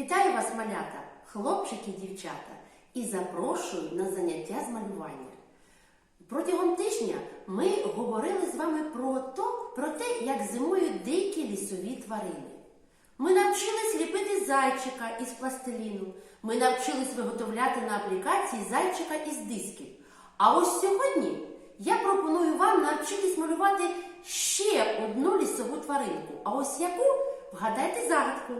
Вітаю вас, малята, хлопчики дівчата, і запрошую на заняття з малювання. Протягом тижня ми говорили з вами про, то, про те, як зимують дикі лісові тварини. Ми навчились ліпити зайчика із пластиліну. Ми навчились виготовляти на аплікації зайчика із дисків. А ось сьогодні я пропоную вам навчитись малювати ще одну лісову тваринку. А ось яку вгадайте загадку.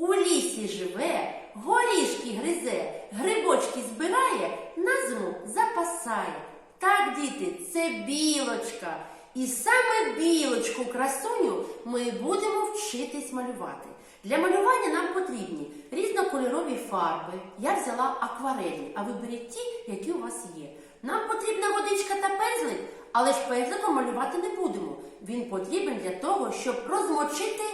У лісі живе, горішки гризе, грибочки збирає, на зиму запасає. Так, діти, це білочка. І саме білочку красуню ми будемо вчитись малювати. Для малювання нам потрібні різнокольорові фарби. Я взяла акварельні, а ви беріть ті, які у вас є. Нам потрібна водичка та пензлик, але ж пензликом малювати не будемо. Він потрібен для того, щоб розмочити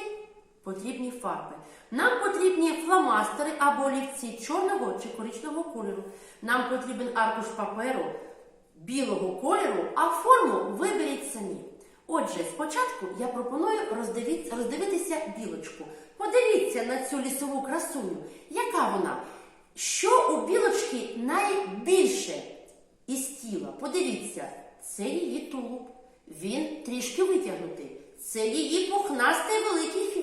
потрібні фарби. Нам потрібні фломастери або олівці чорного чи коричневого кольору. Нам потрібен аркуш паперу білого кольору, а форму виберіть самі. Отже, спочатку я пропоную роздивитися білочку. Подивіться на цю лісову красуню. Яка вона? Що у білочки найбільше із тіла? Подивіться, це її тулуб. Він трішки витягнутий. Це її пухнастий великий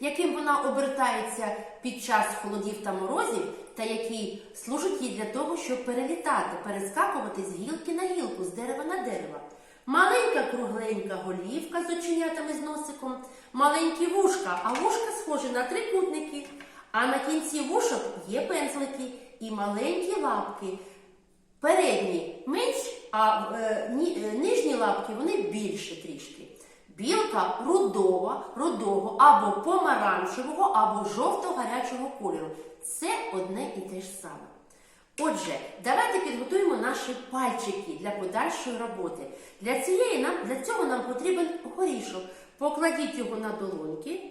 яким вона обертається під час холодів та морозів, та який служить їй для того, щоб перелітати, перескакувати з гілки на гілку, з дерева на дерево. Маленька кругленька голівка з оченятами з носиком, маленькі вушка, а вушка схожі на трикутники. А на кінці вушок є пензлики і маленькі лапки. Передні менш, а е, е, нижні лапки вони більше трішки. Білка рудова, рудого або помаранчевого, або жовто-гарячого кольору. Це одне і те ж саме. Отже, давайте підготуємо наші пальчики для подальшої роботи. Для, цієї нам, для цього нам потрібен горішок. Покладіть його на долоньки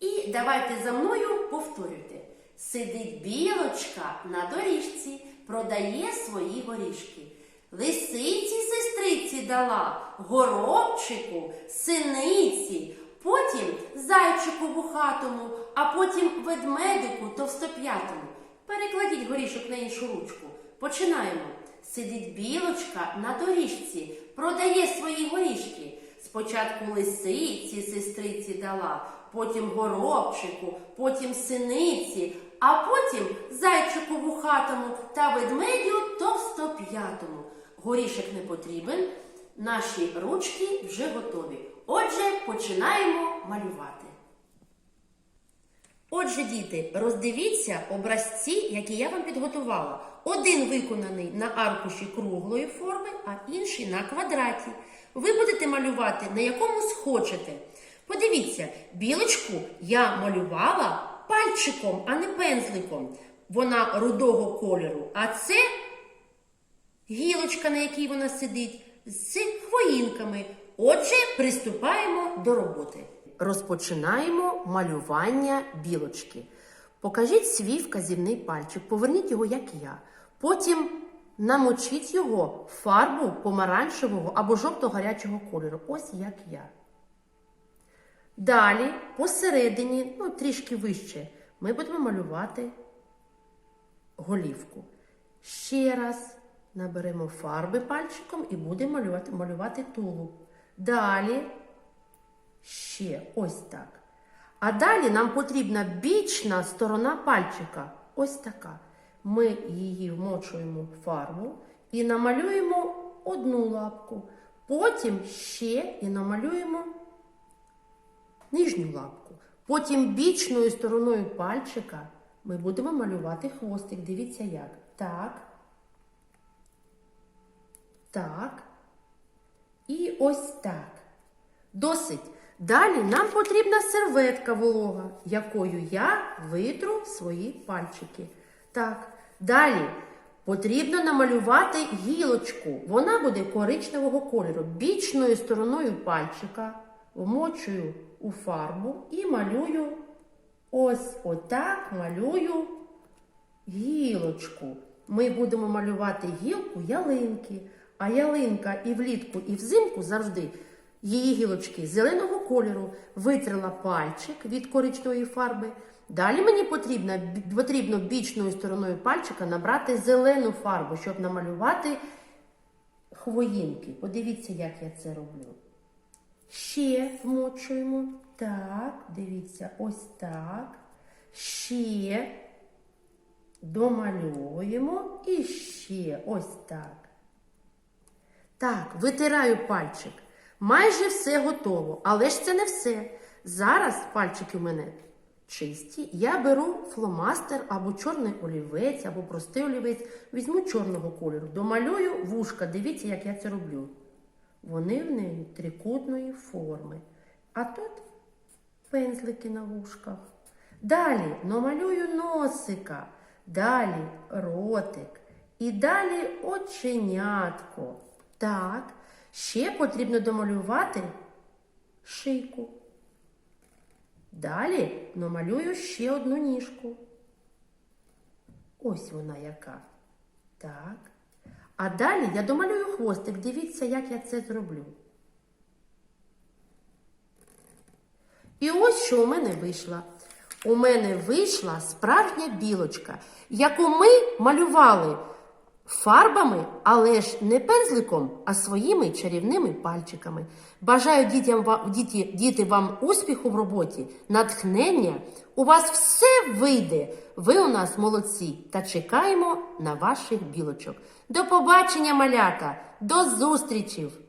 і давайте за мною повторюйте. Сидить білочка на доріжці, продає свої горішки. Лисиці сестриці дала, горобчику, синиці, потім зайчику вухатому, а потім ведмедику товстоп'ятому. Перекладіть горішок на іншу ручку. Починаємо. Сидить білочка на доріжці, продає свої горішки. Спочатку лисиці сестриці дала, потім горобчику, потім синиці, а потім зайчику вухатому та ведмедю товстоп'ятому. Горішок не потрібен, наші ручки вже готові. Отже, починаємо малювати. Отже, діти, роздивіться образці, які я вам підготувала. Один виконаний на аркуші круглої форми, а інший на квадраті. Ви будете малювати на якому схочете. Подивіться, білочку я малювала пальчиком, а не пензликом. Вона рудого кольору. А це гілочка, на якій вона сидить, з хвоїнками. Отже, приступаємо до роботи. Розпочинаємо малювання білочки. Покажіть свій вказівний пальчик, поверніть його, як я. Потім намочіть його в фарбу помаранчевого або жовто-гарячого кольору. Ось як я. Далі, посередині, ну трішки вище, ми будемо малювати голівку. Ще раз наберемо фарби пальчиком і будемо малювати, малювати тулуб. Далі ще ось так. А далі нам потрібна бічна сторона пальчика. Ось така. Ми її вмочуємо в фарбу і намалюємо одну лапку. Потім ще і намалюємо нижню лапку. Потім бічною стороною пальчика ми будемо малювати хвостик. Дивіться як. Так. Так. І ось так. Досить. Далі нам потрібна серветка волога, якою я витру свої пальчики. Так. Далі потрібно намалювати гілочку. Вона буде коричневого кольору. Бічною стороною пальчика вмочую у фарбу і малюю ось отак малюю гілочку. Ми будемо малювати гілку ялинки. А ялинка і влітку, і взимку завжди її гілочки зеленого кольору, витрила пальчик від коричневої фарби. Далі мені потрібно, потрібно бічною стороною пальчика набрати зелену фарбу, щоб намалювати хвоїнки. Подивіться, як я це роблю. Ще вмочуємо. Так, дивіться, ось так. Ще домалюємо і ще ось так. Так, витираю пальчик. Майже все готово, але ж це не все. Зараз пальчики у мене чисті. Я беру фломастер або чорний олівець, або простий олівець. Візьму чорного кольору, домалюю вушка. Дивіться, як я це роблю. Вони в неї трикутної форми. А тут пензлики на вушках. Далі намалюю носика, далі ротик і далі оченятко. Так, ще потрібно домалювати шийку. Далі намалюю ще одну ніжку. Ось вона яка. Так. А далі я домалюю хвостик. Дивіться, як я це зроблю. І ось що у мене вийшло. У мене вийшла справжня білочка, яку ми малювали фарбами, але ж не пензликом, а своїми чарівними пальчиками. Бажаю дітям, діти, діти вам успіху в роботі, натхнення. У вас все вийде. Ви у нас молодці та чекаємо на ваших білочок. До побачення, малята! До зустрічі!